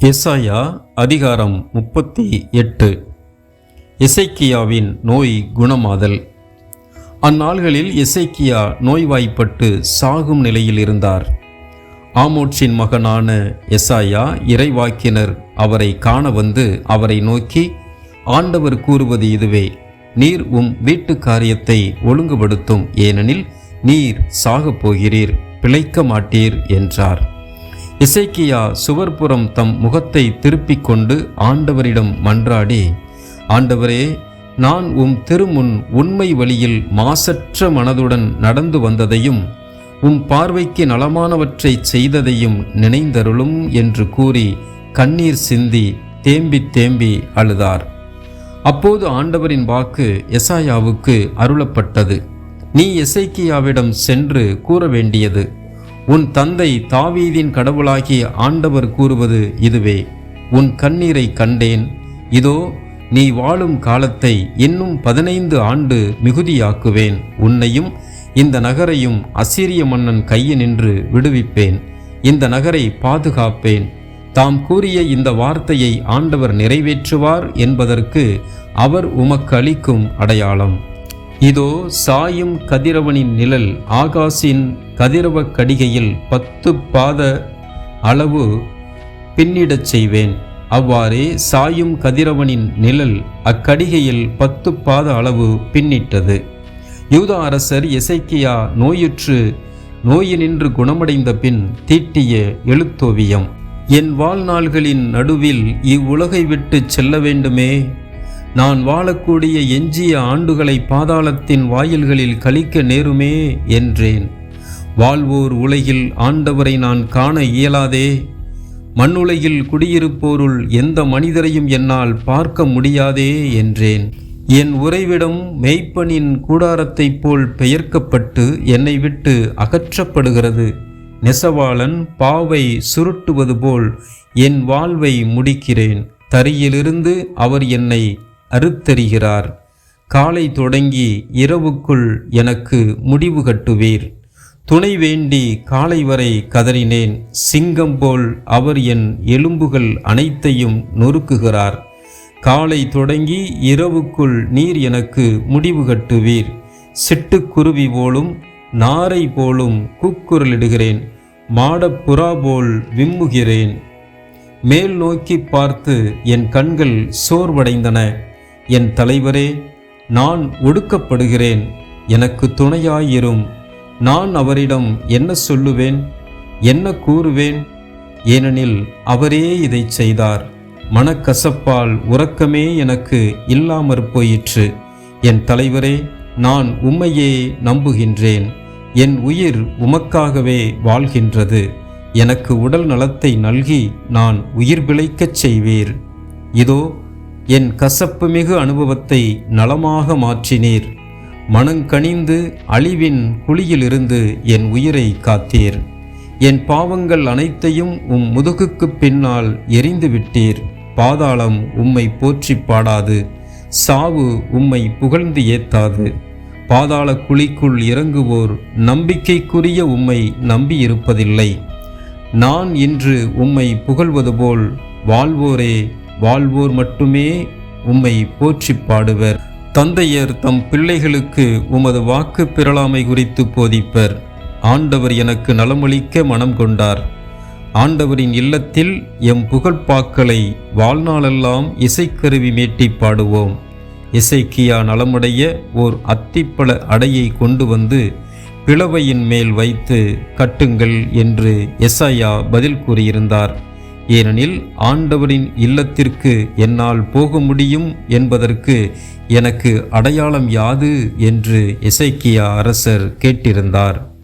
எசாயா அதிகாரம் முப்பத்தி எட்டு. எசைக்கியாவின் நோய் குணமாதல். அந்நாள்களில் எசைக்கியா நோய்வாய்ப்பட்டு சாகும் நிலையில் இருந்தார். ஆமோட்சின் மகனான எசாயா இறைவாக்கினர் அவரை காண வந்து அவரை நோக்கி ஆண்டவர் கூறுவது இதுவே நீர் உம் வீட்டு காரியத்தை ஒழுங்குபடுத்தும் ஏனெனில் நீர் சாகப் போகிறீர் பிழைக்க மாட்டீர் என்றார். இசைக்கியா சுவர்புறம் தம் முகத்தை திருப்பிக் கொண்டு ஆண்டவரிடம் மன்றாடி ஆண்டவரே நான் உம் திருமுன் உண்மை வழியில் மாசற்ற மனதுடன் நடந்து வந்ததையும் உம் பார்வைக்கு நலமானவற்றை செய்ததையும் நினைந்தருளும் என்று கூறி கண்ணீர் சிந்தி தேம்பி தேம்பி அழுதார். அப்போது ஆண்டவரின் வாக்கு எசாயாவுக்கு அருளப்பட்டது. நீ எசைக்கியாவிடம் சென்று கூற வேண்டியது உன் தந்தை தாவீதின் கடவுளாகிய ஆண்டவர் கூறுவது இதுவே. உன் கண்ணீரை கண்டேன். இதோ நீ வாழும் காலத்தை இன்னும் பதினைந்து ஆண்டு மிகுதியாக்குவேன். உன்னையும் இந்த நகரையும் அசிரிய மன்னன் கையினின்று விடுவிப்பேன். இந்த நகரை பாதுகாப்பேன். தாம் கூறிய இந்த வார்த்தையை ஆண்டவர் நிறைவேற்றுவார் என்பதற்கு அவர் உமக்கு அளிக்கும் அடையாளம். இதோ சாயும் கதிரவனின் நிழல் ஆகாசின் கதிரவ கடிகையில் பத்து பாத அளவு பின்னிடச் செய்வேன். அவ்வாறே சாயும் கதிரவனின் நிழல் அக்கடிகையில் பத்து பாத அளவு பின்னிட்டது. யூதா அரசர் எசைக்கியா நோயுற்று நோயினின்று குணமடைந்த பின் தீட்டிய எழுத்தோவியம் என் வாழ்நாள்களின் நடுவில் இவ்வுலகை விட்டு செல்ல வேண்டுமே? நான் வாழக்கூடிய எஞ்சிய ஆண்டுகளை பாதாளத்தின் வாயில்களில் கழிக்க நேருமே என்றேன். வாழ்வோர் உலகில் ஆண்டவரை நான் காண இயலாதே. மண்ணுலகில் குடியிருப்போருள் எந்த மனிதரையும் என்னால் பார்க்க முடியாதே என்றேன். என் உறைவிடம் மெய்ப்பனின் கூடாரத்தைப் போல் பெயர்க்கப்பட்டு என்னை விட்டு அகற்றப்படுகிறது. நெசவாளன் பாவை சுருட்டுவது போல் என் வாழ்வை முடிக்கிறேன். தரியிலிருந்து அவர் என்னை அறுத்தறிகிறார். காலை தொடங்கி இரவுக்குள் எனக்கு முடிவு கட்டுவீர். துணை வேண்டி காலை வரை கதறினேன். சிங்கம் போல் அவர் என் எலும்புகள் அனைத்தையும் நொறுக்குகிறார். காலை தொடங்கி இரவுக்குள் நீர் எனக்கு முடிவு கட்டுவீர். சிட்டுக்குருவி போலும் நாரை போலும் கூக்குரலிடுகிறேன். மாடப்புறா போல் விம்முகிறேன். மேல் நோக்கி பார்த்து என் கண்கள் சோர்வடைந்தன. என் தலைவரே நான் ஒடுக்கப்படுகிறேன் எனக்கு துணையாயிரும். நான் அவரிடம் என்ன சொல்லுவேன் என்ன கூறுவேன்? ஏனெனில் அவரே இதை செய்தார். மனக்கசப்பால் உறக்கமே எனக்கு இல்லாமற் போயிற்று. என் தலைவரே நான் உம்மையே நம்புகின்றேன். என் உயிர் உமக்காகவே வாழ்கின்றது. எனக்கு உடல் நலத்தை நல்கி நான் உயிர் பிழைக்கச் செய்வீர். இதோ என் கசப்புமிகு அனுபவத்தை நலமாக மாற்றினீர். மனங்கனிந்து அழிவின் குழியிலிருந்து என் உயிரை காத்தீர். என் பாவங்கள் அனைத்தையும் உம் முதுகுக்குப் பின்னால் எரிந்து விட்டீர். பாதாளம் உம்மை போற்றி பாடாது. சாவு உம்மை புகழ்ந்து ஏத்தாது. பாதாள குழிக்குள் இறங்குவோர் நம்பிக்கைக்குரிய உம்மை நம்பியிருப்பதில்லை. நான் இன்று உம்மை புகழ்வது போல் வாழ்வோரே வாழ்வோர் மட்டுமே உம்மை போற்றி பாடுவர். தந்தையர் தம் பிள்ளைகளுக்கு உமது வாக்கு பிறழாமை குறித்து போதிப்பர். ஆண்டவர் எனக்கு நலமளிக்க மனம் கொண்டார். ஆண்டவரின் இல்லத்தில் எம் புகழ்பாக்களை வாழ்நாளெல்லாம் இசைக்கருவி மேட்டி பாடுவோம். இசைக்கியா நலமுடைய ஓர் அத்திப்பழ அடையை கொண்டு வந்து பிளவையின் மேல் வைத்து கட்டுங்கள் என்று எஸ்ஐயா பதில் கூறியிருந்தார். ஏனெனில் ஆண்டவரின் இல்லத்திற்கு என்னால் போக முடியும் என்பதற்கு எனக்கு அடையாளம் யாது என்று இசைக்கியா அரசர் கேட்டிருந்தார்.